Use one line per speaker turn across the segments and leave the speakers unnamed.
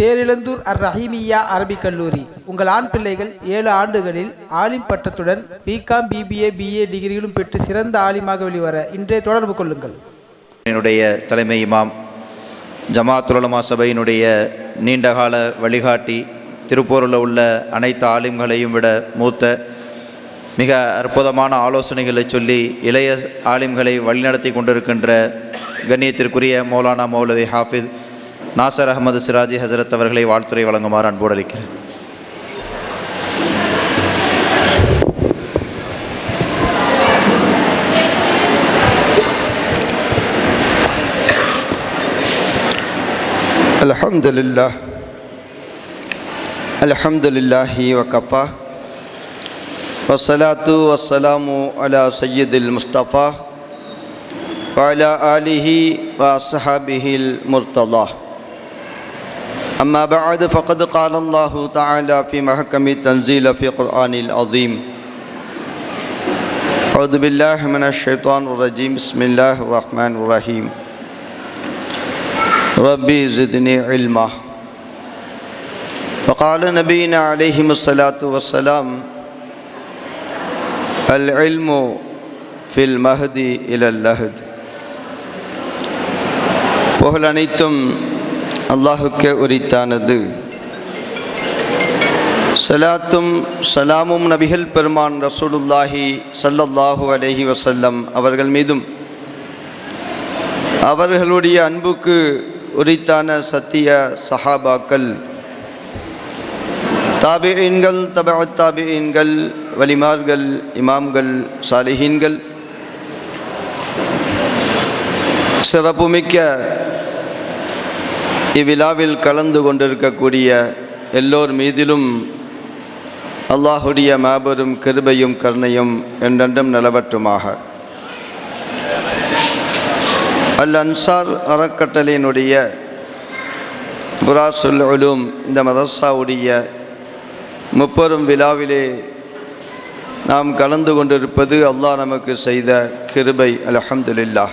தேரிழந்தூர் அர் ரஹீமியா அரபிக் கல்லூரி. உங்கள் ஆண் பிள்ளைகள் ஏழு ஆண்டுகளில் ஆலிம் பட்டத்துடன் பிகாம் பிபிஏ பிஏ டிகிரிகளும் பெற்று சிறந்த ஆலிமாக வெளிவர இன்றைய தொடர்பு கொள்ளுங்கள்.
என்னுடைய தலைமை இமாம் ஜமாத்துலமா சபையினுடைய நீண்டகால வழிகாட்டி திருப்பூரில் உள்ள அனைத்து ஆலிம்களையும் விட மூத்த மிக அற்புதமான ஆலோசனைகளை சொல்லி இளைய ஆலிம்களை வழிநடத்தி கொண்டிருக்கின்ற கண்ணியத்திற்குரிய மௌலானா மௌலவி ஹாஃபிஸ் நாசர் அகமது சிராஜி ஹசரத் அவர்களை வாழ்த்துறை வழங்குமாறு அன்போடு அளிக்கிறேன்
الحمد لله الحمد لله وكفى والصلاة والسلام على سيد المصطفى وعلى آله وأصحابه المرتضى أما بعد فقد قال الله تعالى في محكم التنزيل في قرآن العظيم أعوذ بالله من الشيطان الرجيم بسم الله الرحمن الرحيم ربي زدني علما وقال نبينا عليه الصلاة والسلام العلم في المهد إلى اللهد புகழ் அனைத்தும் அல்லாஹுக்கே உரித்தானது. சலாத்தும் சலாமும் நபிகள் பெருமான் ரசூலுல்லாஹி ஸல்லல்லாஹு அலைஹி வசல்லம் அவர்கள் மீதும் அவர்களுடைய அன்புக்கு உரித்தான சத்திய சஹாபாக்கள் தாபியின்கள் தப தாபியீன்கள் வலிமார்கள் இமாம்கள் சாலிஹீன்கள் சிறப்புமிக்க இவ்விழாவில் கலந்து கொண்டிருக்கக்கூடிய எல்லோர் மீதிலும் அல்லாஹுடைய மாபெரும் கிருபையும் கருணையும் என்றென்றும் நிலவற்றுமாக. அல் அன்சார் அறக்கட்டளையினுடைய புராசுல் உலூம் இந்த மதர்சாவுடைய முப்பெரும் விழாவிலே நாம் கலந்து கொண்டிருப்பது அல்லாஹ் நமக்கு செய்த கிருபை அலஹம்துல்லா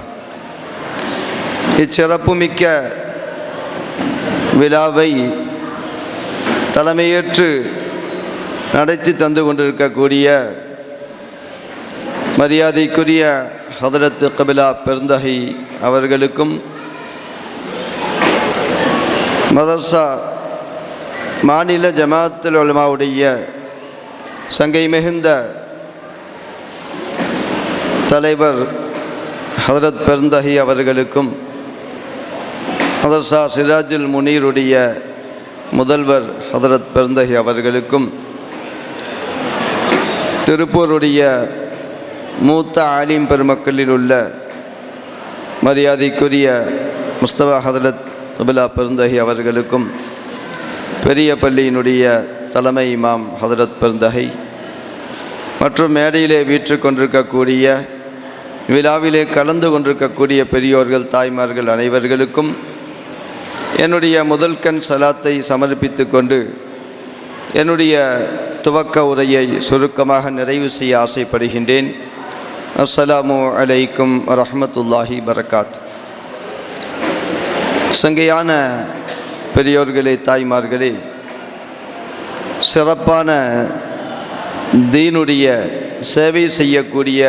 இச்சிறப்புமிக்க விழாவை தலைமையேற்று நடத்தி தந்து கொண்டிருக்கக்கூடிய மரியாதைக்குரிய ஹதரத் கபிலா பெருந்தகை அவர்களுக்கும் மதர்சா மாநில ஜமாத்துல் உலமாவுடைய சங்கை மிகுந்த தலைவர் ஹதரத் பெருந்தகை அவர்களுக்கும் மதர்சா சிராஜுல் முனீருடைய முதல்வர் ஹதரத் பெருந்தகை அவர்களுக்கும் திருப்பூருடைய மூத்த ஆலிம் பெருமக்களில் உள்ள மரியாதைக்குரிய முஸ்தபா ஹதரத் துபிலா பெருந்தகி அவர்களுக்கும் பெரிய பள்ளியினுடைய தலைமை இமாம் ஹதரத் பெருந்தகை மற்றும் மேடையிலே வீற்று கொண்டிருக்கக்கூடிய விழாவிலே கலந்து கொண்டிருக்கக்கூடிய பெரியோர்கள் தாய்மார்கள் அனைவர்களுக்கும் என்னுடைய முதல் கண் சலாத்தை சமர்ப்பித்து கொண்டு என்னுடைய துவக்க உரையை சுருக்கமாக நிறைவு செய்ய ஆசைப்படுகின்றேன். அஸ்ஸலாமு அலைக்கும் ரஹமத்துல்லாஹி பரகாத் சங்கையான பெரியோர்களே தாய்மார்களே சிறப்பான தீனுடைய சேவை செய்யக்கூடிய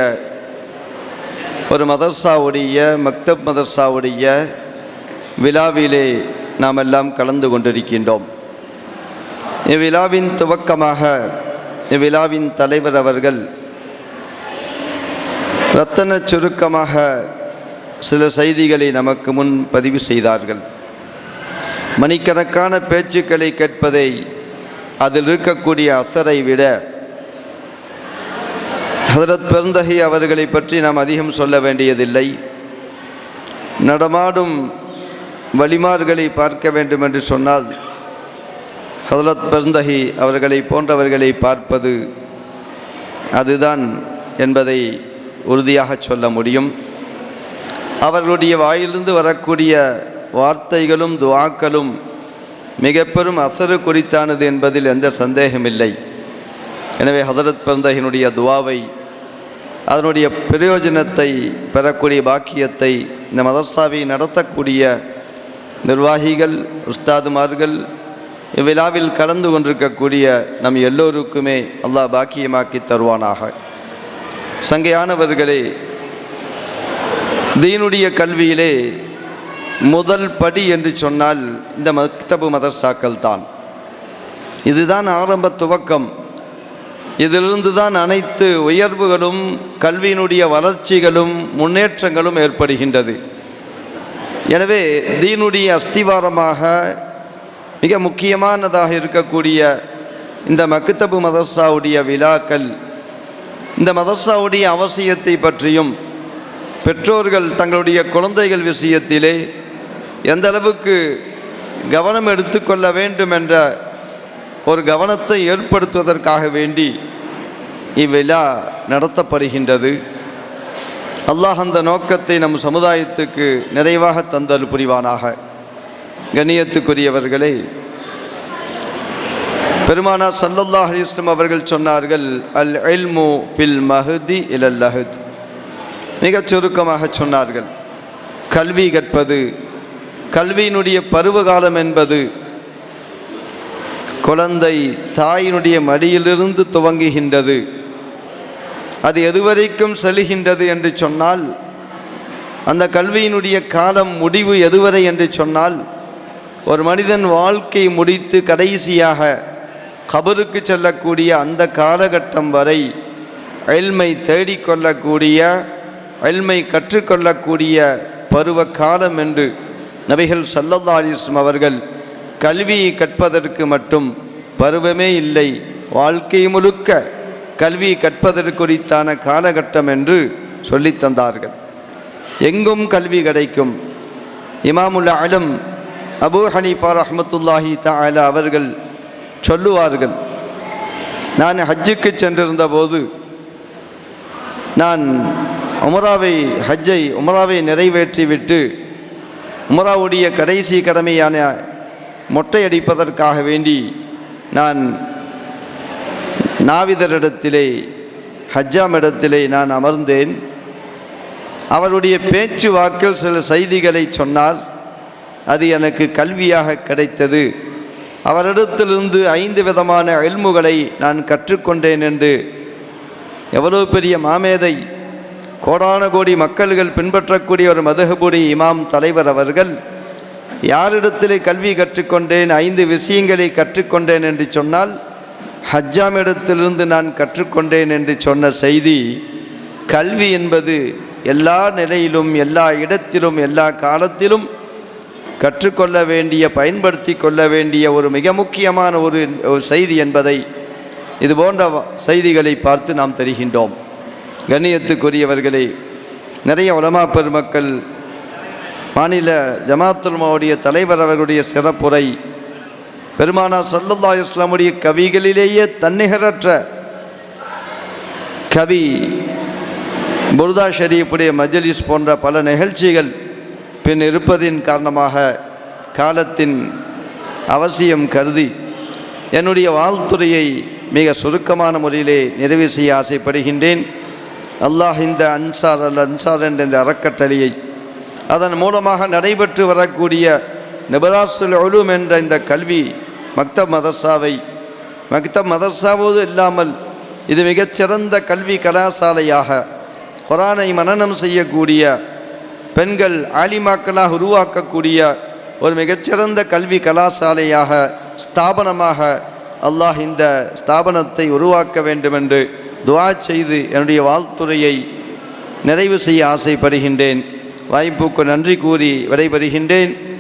ஒரு மதர்சாவுடைய மக்தப் மதர்சாவுடைய விழாவிலே நாம் எல்லாம் கலந்து கொண்டிருக்கின்றோம். இவ்விழாவின் துவக்கமாக இவ்விழாவின் தலைவர் அவர்கள் இரத்தன சுருக்கமாக சில செய்திகளை நமக்கு முன் பதிவு செய்தார்கள். மணிக்கணக்கான பேச்சுக்களை கேட்பதை அதில் இருக்கக்கூடிய அசரை விட ஹதரத் பெருந்தகை அவர்களை பற்றி நாம் அதிகம் சொல்ல வேண்டியதில்லை. நடமாடும் வலிமார்களை பார்க்க வேண்டும் என்று சொன்னால் ஹதரத் பெருந்தகி அவர்களை போன்றவர்களை பார்ப்பது அதுதான் என்பதை உறுதியாக சொல்ல முடியும். அவர்களுடைய வாயிலிருந்து வரக்கூடிய வார்த்தைகளும் துவாக்களும் மிக பெரும் அசரு குறித்தானது என்பதில் எந்த சந்தேகமில்லை. எனவே ஹதரத் பெருந்தகினுடைய துவாவை அதனுடைய பிரயோஜனத்தை பெறக்கூடிய பாக்கியத்தை இந்த மதர்சாவை நடத்தக்கூடிய நிர்வாகிகள் உஸ்தாதுமார்கள் இவ்விழாவில் கலந்து கொண்டிருக்கக்கூடிய நம் எல்லோருக்குமே அல்லாஹ் பாக்கியமாக்கி தருவானாக. சங்கையானவர்களே தீனுடைய கல்வியிலே முதல் படி என்று சொன்னால் இந்த மக்தபு மதர்சாக்கள் தான் இதுதான் ஆரம்ப துவக்கம். இதிலிருந்து தான் அனைத்து உயர்வுகளும் கல்வியினுடைய வளர்ச்சிகளும் முன்னேற்றங்களும் ஏற்படுகின்றது. எனவே தீனுடைய அஸ்திவாரமாக மிக முக்கியமானதாக இருக்கக்கூடிய இந்த மக்தபு மதர்சாவுடைய விழாக்கள் இந்த மதர்சாவுடைய அவசியத்தை பற்றியும் பெற்றோர்கள் தங்களுடைய குழந்தைகள் விஷயத்திலே எந்த அளவுக்கு கவனம் எடுத்துக்கொள்ள வேண்டும் என்ற ஒரு கவனத்தை ஏற்படுத்துவதற்காக வேண்டி இவ்விழா நடத்தப்படுகின்றது. அல்லாஹ் அந்த நோக்கத்தை நம் சமுதாயத்துக்கு நிறைவாக தந்தல் புரிவானாக. கண்ணியத்துக்குரியவர்களே பெருமானா சல்லல்லாஹ் அலிஸ்லம் அவர்கள் சொன்னார்கள் அல் எல்மு ஃபில் மஹதி இலல் லஹத். மிகச் சுருக்கமாக சொன்னார்கள் கல்வி கற்பது கல்வியினுடைய பருவகாலம் என்பது குழந்தை தாயினுடைய மடியிலிருந்து துவங்குகின்றது அது எதுவரைக்கும் செல்கின்றது என்று சொன்னால் அந்த கல்வியினுடைய காலம் முடிவு எதுவரை என்று சொன்னால் ஒரு மனிதன் வாழ்க்கை முடித்து கடைசியாக கபருக்கு செல்லக்கூடிய அந்த காலகட்டம் வரை எல்மை தேடிக்கொள்ளக்கூடிய எல்மை கற்றுக்கொள்ளக்கூடிய பருவ காலம் என்று நபிகள் சல்லதாலிஸ்லம் அவர்கள் கல்வியை கற்பதற்கு மட்டும் பருவமே இல்லை வாழ்க்கை முழுக்க கல்வி கற்பதற்குரித்தான காலகட்டம் என்று சொல்லித் தந்தார்கள். எங்கும் கல்வி கிடைக்கும். இமாமுல் அலம் அபு ஹனீஃபா ரஹமத்துல்லாஹி தஆலா அவர்கள் சொல்லுவார்கள் நான் ஹஜ்ஜுக்கு சென்றிருந்த போது நான் உமராவை ஹஜ்ஜை உமராவை நிறைவேற்றிவிட்டு உமராவுடைய கடைசி கடமையான மொட்டை அடிப்பதற்காக வேண்டி நான் நாவிதரிடத்திலே ஹஜ்ஜாம் இடத்திலே நான் அமர்ந்தேன். அவருடைய பேச்சு வாக்கில் சில செய்திகளை சொன்னார். அது எனக்கு கல்வியாக கிடைத்தது. அவரிடத்திலிருந்து ஐந்து விதமான அல்முகளை நான் கற்றுக்கொண்டேன் என்று எவ்வளோ பெரிய மாமேதை கோடான கோடி மக்கள்கள் பின்பற்றக்கூடிய ஒரு மதகுபுடி இமாம் தலைவர் அவர்கள் யாரிடத்திலே கல்வி கற்றுக்கொண்டேன் ஐந்து விஷயங்களை கற்றுக்கொண்டேன் என்று சொன்னால் ஹஜ்ஜாமிடத்திலிருந்து நான் கற்றுக்கொண்டேன் என்று சொன்ன செய்தி கல்வி என்பது எல்லா நிலையிலும் எல்லா இடத்திலும் எல்லா காலத்திலும் கற்றுக்கொள்ள வேண்டிய பயன்படுத்தி கொள்ள வேண்டிய ஒரு மிக முக்கியமான ஒரு செய்தி என்பதை இது போன்ற செய்திகளை பார்த்து நாம் தெரிகின்றோம். கண்ணியத்துக்குரியவர்களே நிறைய உலமா பெருமக்கள் மாநில ஜமாத்துல்மாவுடைய தலைவர் அவர்களுடைய சிறப்புரை பெருமானா சல்லல்லா இஸ்லாமுடைய கவிகளிலேயே தன்னிகரற்ற கவி. புர்தா ஷரீஃபுடைய மஜலிஸ் போன்ற பல நிகழ்ச்சிகள் பின் இருப்பதின் காரணமாக காலத்தின் அவசியம் கருதி என்னுடைய வாழ்த்துறையை மிக சுருக்கமான முறையிலே நிறைவு செய்ய ஆசைப்படுகின்றேன். அல்லாஹ் இந்த அன்சார் அல் அன்சார் என்ற இந்த அறக்கட்டளையை அதன் மூலமாக நடைபெற்று வரக்கூடிய நிபராசுல் ஒலும் என்ற இந்த கல்வி மக்தப் மதர்சாவை மக்தப் மதர்சாவோடு இல்லாமல் இது மிகச்சிறந்த கல்வி கலாசாலையாக குரானை மனநம் செய்யக்கூடிய பெண்கள் ஆலிமாக்களாக உருவாக்கக்கூடிய ஒரு மிகச்சிறந்த கல்வி கலாசாலையாக ஸ்தாபனமாக அல்லாஹ் இந்த ஸ்தாபனத்தை உருவாக்க வேண்டும் என்று துவா செய்து என்னுடைய வாழ்த்துறையை நிறைவு செய்ய ஆசைப்படுகின்றேன். வாய்ப்புக்கு நன்றி கூறி விடைபெறுகின்றேன்.